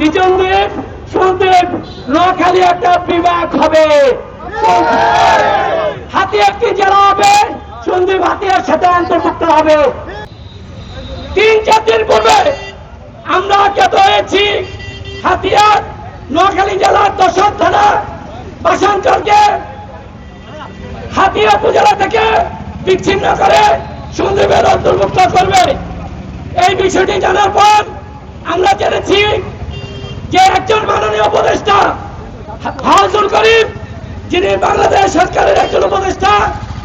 নিজন্দ্বীপ নোয়াখালী একটা বিভাগ হবে। হাতি একটি জেলা হবে সন্দীপ হাতিয়ার সাথে অন্তর্ভুক্ত হবে। তিন, চার দিন পূর্বে আমরা জ্ঞাত হয়েছি হাতিয়ার নোয়াখালী জেলার দশম থানা বাসাঞ্চলকে হাতিয়া উপজেলা থেকে বিচ্ছিন্ন করে সন্দীপের অন্তর্ভুক্ত করবে। এই বিষয়টি জানার পর আমরা জেনেছি যে একজন মাননীয় উপদেষ্টা হাজুল করিম, যিনি বাংলাদেশ সরকারের একজন উপদেষ্টা,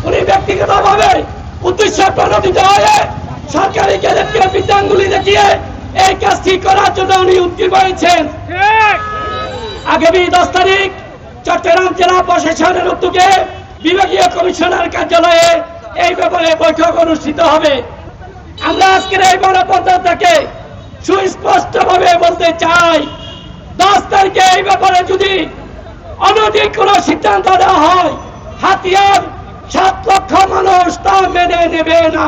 উনি ব্যক্তিগতভাবে উদ্দেশ্য প্রণোদিত হয়ে সরকারি গ্যাজেটকে বিদ্যাঙ্গুলি দেখিয়ে এই কাজটি করার জন্য উনি উদ্গ্রীব হয়েছেন। আগামী দশ তারিখ চট্টগ্রাম জেলা প্রশাসনের উদ্যোগে বিভাগীয় কমিশনার কার্যালয়ে এই ব্যাপারে বৈঠক অনুষ্ঠিত হবে। আমরা আজকের এই মানববন্ধন থেকে সুস্পষ্টভাবে বলতে চাই, দশ তারিখে এই ব্যাপারে যদি অনধিক কোন সিদ্ধান্ত নেওয়া হয়, হাতিয়ার সাত লক্ষ মানুষ তা মেনে নেবে না।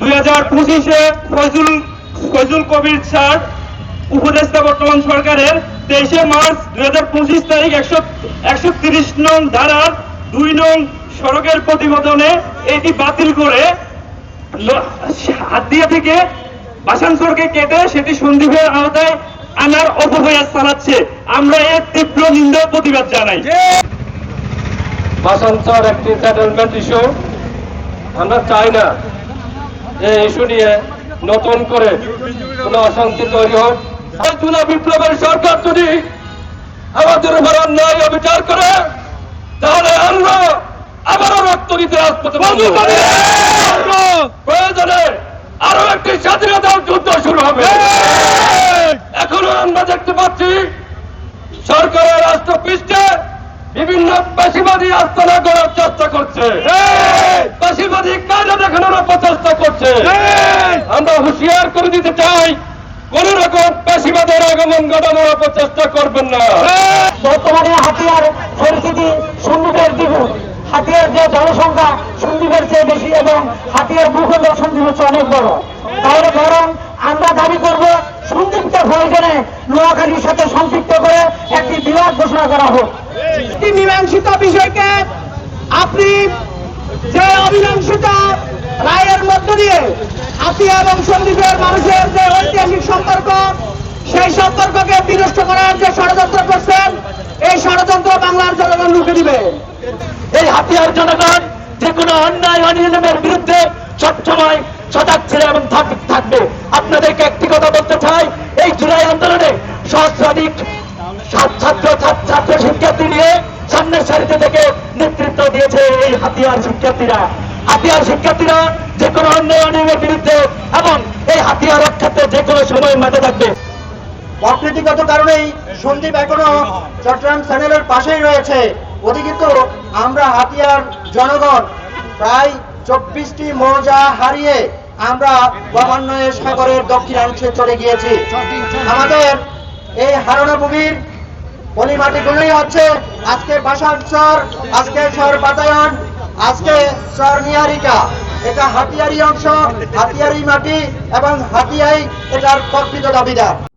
দুই হাজার পঁচিশে ফজল ফজল কবির স্যার, উপদেষ্টা বর্তমান সরকারের তেইশে মার্চ দুই হাজার পঁচিশ তারিখ একশো একশো তিরিশ নং ধারার দুই নং সড়কের প্রতিবেদনে এটি বাতিল করে হাতিয়া থেকে বাসানসরকে কেটে সেটি সন্দীপের আওতায় আনার অপপ্রয়াস চালাচ্ছে। আমরা এর তীব্র নিন্দা প্রতিবাদ জানাই। বাসাঞ্চর একটি সেটেলমেন্ট ইস্যু আমরা চাই না এই ইস্যু নিয়ে নতুন করে কোনো অশান্তি তৈরি হোক। জুলাই বিপ্লবের সরকার যদি আমাদের উপর অন্যায় অবিচার করে তাহলে আমরা আবারও রক্ত দিতে নামবো। প্রয়োজনে একটি স্বাধীনতার যুদ্ধ শুরু হবে। এখনও আমরা দেখতে পাচ্ছি সরকারের রাষ্ট্রপৃষ্ঠে বিভিন্ন পেশিবাদী আস্তানা করার চেষ্টা করছে। পেশিবাদী কাজে দেখানোর প্রচেষ্টা করছে। আমরা হুঁশিয়ার করে দিতে চাই কোন রকম পেশিবাদের আগমন ঘটানোর প্রচেষ্টা করবেন না। বর্তমানে হাতিয়ার পরিস্থিতি সন্দীপের দ্বিগুণ হাতিয়ার যে জনসংখ্যা সন্দীপের চেয়ে বেশি এবং হাতিয়ার ভূখণ্ড সন্দীপ হচ্ছে অনেক বড়। তাহলে বরং আমরা দাবি করব সন্দীপকে প্রয়োজনে নোয়াখালীর সাথে সম্পৃক্ত করে একটি বিভাগ ঘোষণা করা হোক। একটি মীমাংসিত বিষয়কে আপনি যে অমীমাংসিত রায়ের মধ্য দিয়ে হাতিয়া এবং সন্দীপের মানুষের যে ঐতিহাসিক সম্পর্ক সেই সম্পর্ককে বিনষ্ট করার যে ষড়যন্ত্র করছেন এই ষড়যন্ত্র বাংলার জনগণ রুখে দিবে। এই হাতিয়ার জনগণ যে কোনো অন্যায় অনিয়মের বিরুদ্ধে সবসময় সজাগ ছিল এবং থাক- থাকবে আপনাদেরকে একটি কথা বলতে চাই এই জুলাই আন্দোলনে সহস্রাধিক ছাত্র, ছাত্র- শিক্ষার্থী নিয়ে সামনের সারিতে থেকে নেতৃত্ব দিয়েছে এই হাতিয়ার শিক্ষার্থীরা। হাতিয়ার শিক্ষার্থীরা যে কোনো অন্যায় অনিয়মের বিরুদ্ধে এবং এই হাতিয়ার রক্ষার্থে যে কোনো সময় মাঠে থাকবে। প্রকৃতিগত কারণেই সন্দীপ এখনও চট্টগ্রাম চ্যানেলের পাশেই রয়েছে। কিন্তু আমরা হাতিয়ার জনগণ, প্রায় চব্বিশটি মৌজা হারিয়ে আমরা ক্রমান্বয়ে সাগরের দক্ষিণাংশে চলে গিয়েছি। আমাদের এই হারানো ভূমির পলিমাটিগুলোই হচ্ছে আজকে বাসার আজকে সর বাতায়ন, আজকে সর নিয়ারিকা। এটা হাতিয়ারি অংশ, হাতিয়ারি মাটি এবং হাতিয়াই এটার প্রকৃত দাবিদার।